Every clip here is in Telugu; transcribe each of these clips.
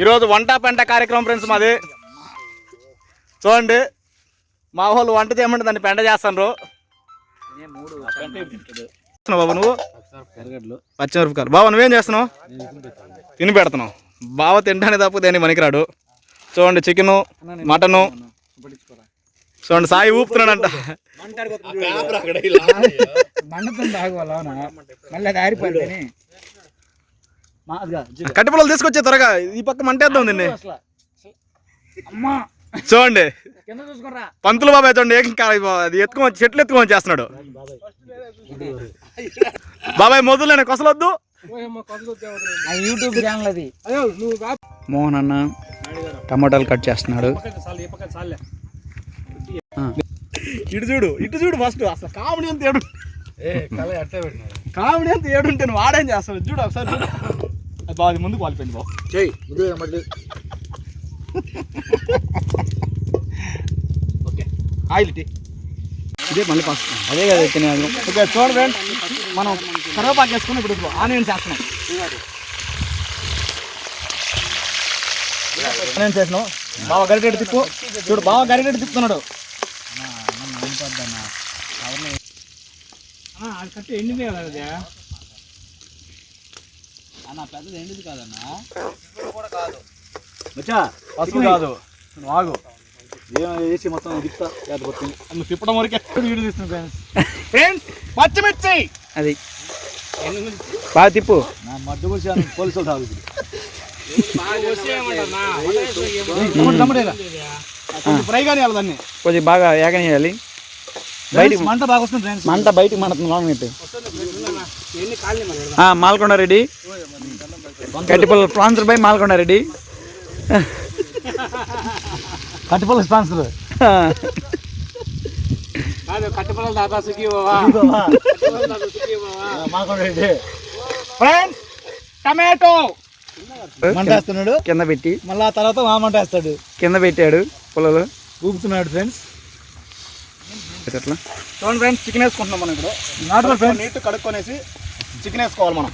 ఈరోజు వంట పెంట కార్యక్రమం ఫ్రెండ్స్ మాది. చూడండి మా వాళ్ళు వంట చేయమంటే దాన్ని పెంట చేస్తాను బాబు నువ్వు? పచ్చిమిరపకాయలు. బాబు నువ్వేం చేస్తున్నావు? తిని పెడుతున్నావు. బావ తింటానే తప్ప దేని పనికిరాడు. చూడండి చికెను మటను చూడండి సాయి ఊపుతున్నాడంట. మండుతుంది ఆగువాలా మళ్ళీ అది ఆరిపోయిందని కట్టి పొలాలు తీసుకొచ్చే త్వరగా. ఈ పక్క మంటేద్దాం దీన్ని అమ్మా. చూడండి. పంతులు బాబాయ్ చూడండి ఏం అది ఎత్తుకొని చెట్లు ఎత్తుకొని చేస్తున్నాడు బాబాయ్ మొదలు కొసలొద్దు. ఆ యూట్యూబ్ ఛానల్ అది. మోహన్ అన్న టమాటాలు కట్ చేస్తున్నాడు. ఇటు చూడు ఇటు చూడు ఫస్ట్ అసలు కామెడీ అంత ఏడు కామెడీ అంత ఏడుంటే నువ్వు వాడేం చేస్తావు? చూడు ఒకసారి బాగా ముందుకు వాలిపోయింది బాబు. ఓకే. ఆయిల్ ఇటీ ఇదే మళ్ళీ ఫస్ట్ అదే కదా తినేది ఓకే చూడండి ఫ్రెండ్స్ మనం కరివేపాకు వేసుకుని ఇప్పుడు ఆనియన్ చేస్తున్నాం ఆనియన్ చేసినాం బాగా గరిటెడు తిప్పు. చూడు బాగా గరిటెడు తిప్పుతున్నాడు. అది కట్టి ఎండింది కదా అది. అన్న పెద్దది ఎండిది కాదన్నా? వచ్చా పసుపు కాదు. ఆగు. ఏం వేసి మొత్తం దిక్తా లేకపోతే నువ్వు తిప్పడం వరకే వీడియో తీస్తున్నాను ఫ్రెండ్స్? ఫ్రెండ్స్ పచ్చిమిర్చి! అది. బాగా తిప్పు. నా మడ్డు పోలీసులు ఫ్రై కానీ కొంచెం బాగా ఏగనియాలి బయటికి మంట బాగా వస్తుంది ఫ్రెండ్స్ మంట బయటికి మండుతుంది లోన్ పెట్టు Malkonda Reddy. Kattipalli sponsor by Malkonda Reddy. Kattipalli sponsor friends tomato మంటేస్తున్నాడు కింద పెట్టి. మళ్ళీ ఆ తర్వాత మా మంటేస్తాడు కింద పెట్టాడు పొలలో. ఊపుతున్నాడు ఫ్రెండ్స్ అట్లా చూడండి ఫ్రెండ్స్ చికెన్ వేసుకుంటున్నాం మనం ఇప్పుడు. నాటుకో ఫ్రెండ్స్ నీట్ కడుక్కొనేసి చికెన్ వేసుకోవాలి మనం.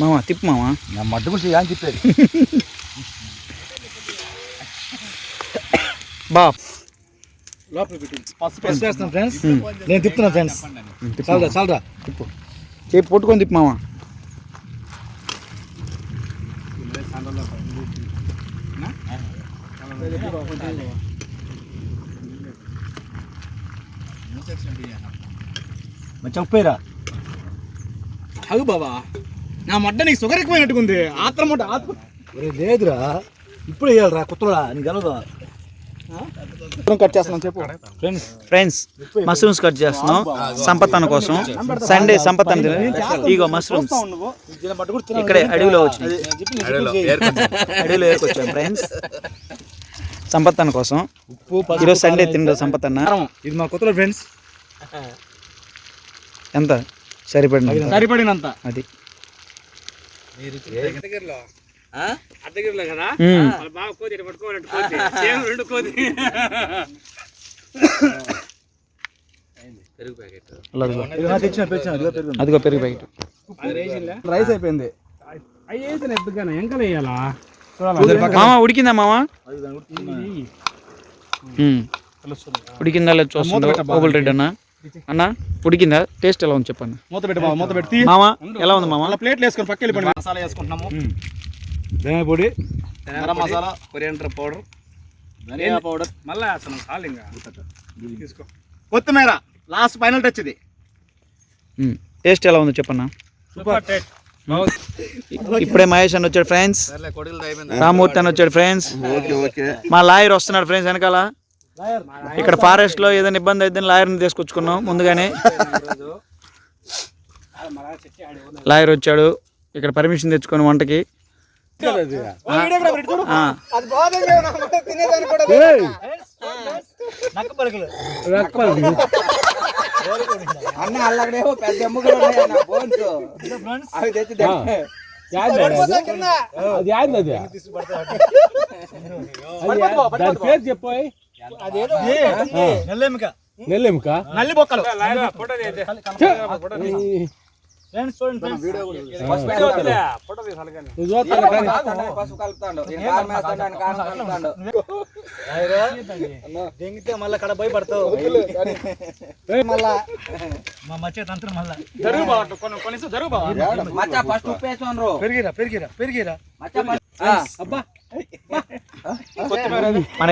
మామ తిప్పు మామ నా మడ్డు గురించి ఏం చెప్పేది బా. పసుపు పసుపు వేస్తాను ఫ్రెండ్స్ నేను తిప్పుతున్నా ఫ్రెండ్స్ చాలరా చాలరా. తిప్పు చేయి పట్టుకొని తిప్పు మామ మంచి ఉప్పేరా అగు బాబా. నా మడ్డ నీకు షుగర్ ఎక్కువైనట్టుకుంది ఆత్రం ఆత్రం లేదురా. ఇప్పుడు వేయాలరా కుత్తరా నీకు తెలదా కట్ చేస్తున్నాను చెప్పు. ఫ్రెండ్స్ ఫ్రెండ్స్ మష్రూమ్స్ కట్ చేస్తున్నాం. సంపత్ అన్న కోసం. సండే సంపత్ అన్న తినదు. ఇగో మష్రూమ్స్ ఇక్కడే అడవిలో వచ్చినాయి. అడవిలో ఏరుకొచ్చాం ఫ్రెండ్స్ సంపత్ అన్న కోసం. ఉప్పు ఈరోజు సండే తినడు సంపత్ అన్న. ఇది మా కొత్తలో ఫ్రెండ్స్ ఎంత? సరిపడిన సరిపడినంత. అది. అద్దగిరిలో కదా? బాగా కోతి పట్టుకోవాలంటే కోతి. సేమ్ రెండు కోతి. అలా అదిగో. తెచ్చిన తెచ్చిన అదిగో పెరుగు ప్యాకెట్. రైస్ అయిపోయింది. అవి అయితే ఎద్దుగానే ఎంకలు వేయాలా? మామ ఉడికిందా మామ? ఉమ్. ఉడికిందా లేదు చూస్తుందా? ఓబుల్ రెడ్డి అన్న? అన్న ఉడికిందా? టేస్ట్ ఎలా ఉంది చెప్పండి మూత పెట్టి మూత పెట్టి మామ ఎలా ఉంది మామ? ప్లేట్లు వేసుకొని పక్క వెళ్ళిపోండి. మసాలా వేసుకుంటున్నాము. ధనియా పొడి. Garam masala coriander powder. ధనియా పౌడర్. మళ్ళా అసలు చాలు ఇంకా తీసుకో. కొత్తిమీర లాస్ట్ ఫైనల్ టచ్ ఇది. టేస్ట్ ఎలా ఉందో చెప్పన్న? Super taste. ఇప్పుడే మహేష్ అన్న వచ్చాడు ఫ్రెండ్స్. రామూర్తి అని వచ్చాడు ఫ్రెండ్స్. మా లాయర్ వస్తున్నాడు ఫ్రెండ్స్ వెనకాల. ఇక్కడ ఫారెస్ట్లో ఏదైనా ఇబ్బంది అయితే లాయర్ని తీసుకొచ్చుకున్నాం ముందుగానే. లాయర్ వచ్చాడు. ఇక్కడ పర్మిషన్ తెచ్చుకొని వంటకి. అన్న అల్లగడేమో పెద్ద ఎమ్ముకలు ఉన్నాయి బోన్స్. అవి తెచ్చి. అది యాంది అది దాని పేరు చెప్పు నెల్లేమిక. నెల్లెముక? నల్లి బొక్కలు. ఫ్రెండ్స్ చూడండి దెంగితే మళ్ళీ కడ భయపడతావు మళ్ళా. మా మచ్చే తంత్రం మళ్ళా. జరుగు బావ కొన్ని కొన్ని జరుగు బావ. మచ్చా ఫస్ట్ ఉప్పు వేసుకోండ్రు పెరిగిరా పెరిగిరా పెరిగిరా. మచ్చా ఫస్ట్ ఆ, అబ్బా మన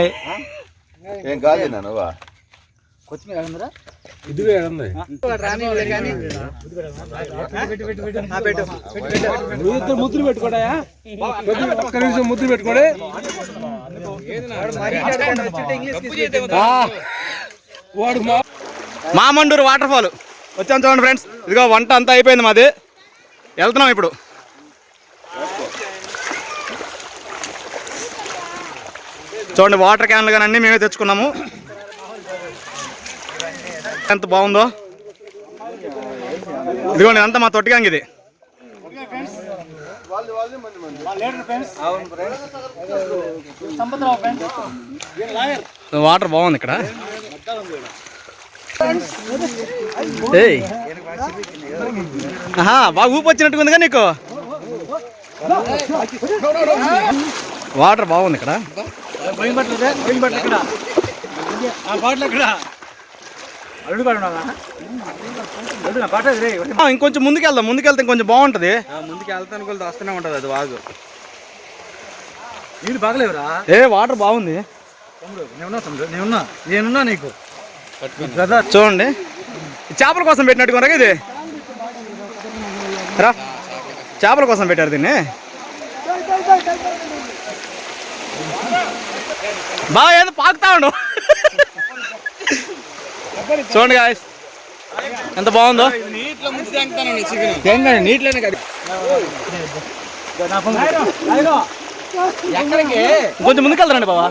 ఏం కాదు నువ్వా కొత్తిమీర పెట్టు. నువ్వు ఇద్దరు ముద్దులు పెట్టుకోడా ఒక్క నిమిషం ముద్దులు పెట్టుకోడే. వాడు మామండూరు వాటర్ ఫాల్ వచ్చాం చూడండి ఫ్రెండ్స్. ఇదిగో వంట అంతా అయిపోయింది మాది. వెళ్తున్నాం ఇప్పుడు. చూడండి వాటర్ క్యాన్లు కానీ అన్నీ మేమే తెచ్చుకున్నాము. ఎంత బాగుందో? ఇదిగోండి అంతా మా తొట్టిగాంగ్ ఇది. వాటర్ బాగుంది ఇక్కడ. ఏయ్. ఆహా బాగా ఊపి వచ్చినట్టుగా నీకు? వాటర్ బాగుంది ఇక్కడ. ఆ, ఇంకొంచెం ముందుకు వెళ్దాం ముందుకు వెళ్తే ఇంకొంచెం బాగుంటది. ముందుకు వెళ్తాను కొలది వస్తూనే ఉంటది అది వాగు. నీళ్ళు బాగలేవురా? ఏ వాటర్ బాగుంది. నేనున్నా నేనున్నా నీకు. చూడండి. ఈ చేపల కోసం పెట్టినట్టుగా ఇది. రా. చేపల కోసం పెట్టారు దీన్ని. బాగా ఏదో పాకుతా ఉండు. చూడండి గాయస్ ఎంత బాగుందో. తెంగండి నీటిలోనే కదా కొంచెం ముందుకు వెళ్తారండి బాబా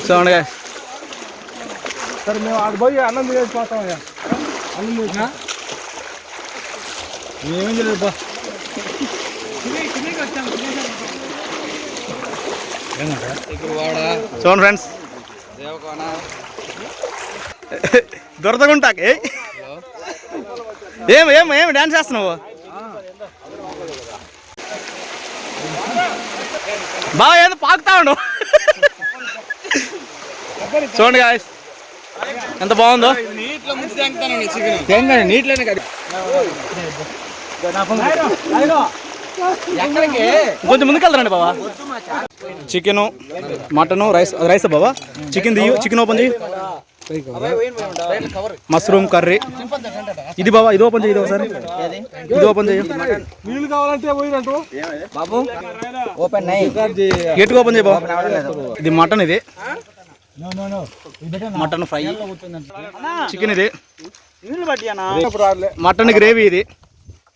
చూడండి. సరే మేము ఆడ పోయి అన్నం చేసిపోతాం అన్నం చేసినా ఏమేం తెలియదు బా చూడండి ఫ్రెండ్స్. దేవకోన? దొరదగుంటాక. ఏ ఏం ఏం ఏం డాన్స్ చేస్తున్నావు? బాగా ఏదో పాకుతా ఉండు చూడండి గాయస్ ఎంత బాగుందో. తెంగండి నీటిలోనే కదా కొంచెం ముందుకు వెళ్తారండి బాబా చికెన్ మటన్ రైస్ రైస్ బాబా చికెన్ దియ్యు చికెన్ ఓపెన్ చేయి. Mushroom curry. ఇది బాబా ఇది ఓపెన్ చేయి ఇది ఒకసారి. ఇది ఓపెన్ చేయి. నీళ్ళు కావాలంటే పోయినట్టు బాబు ఓపెన్ నై గట్టిగా ఓపెన్ చేయి బాబా ఇది మటన్ ఇది. Mutton fry. చికెన్ ఇది. మటన్ గ్రేవీ ఇది.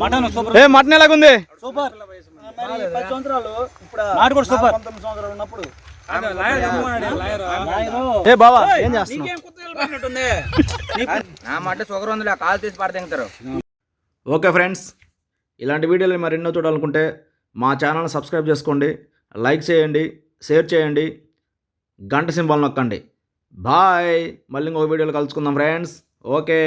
మటన్ సూపర్ ఏ మటన్ ఎలాగుంది సూపర్. నాటు కూడా సూపర్. పంతొమ్మిది సంవత్సరాలు ఉన్నప్పుడు. ఏ? బావా ఏం చేస్తున్నావు? నా మాట షుగర్ ఉందిలే కాలు తీసి పడతారు ఓకే ఫ్రెండ్స్ ఇలాంటి వీడియోలు మరెన్నో చూడాలనుకుంటే మా ఛానల్ సబ్స్క్రైబ్ చేసుకోండి లైక్ చేయండి షేర్ చేయండి గంట సింబల్ నొక్కండి. బాయ్. మళ్ళీ ఇంకొక వీడియోలో కలుసుకుందాం ఫ్రెండ్స్. ఓకే.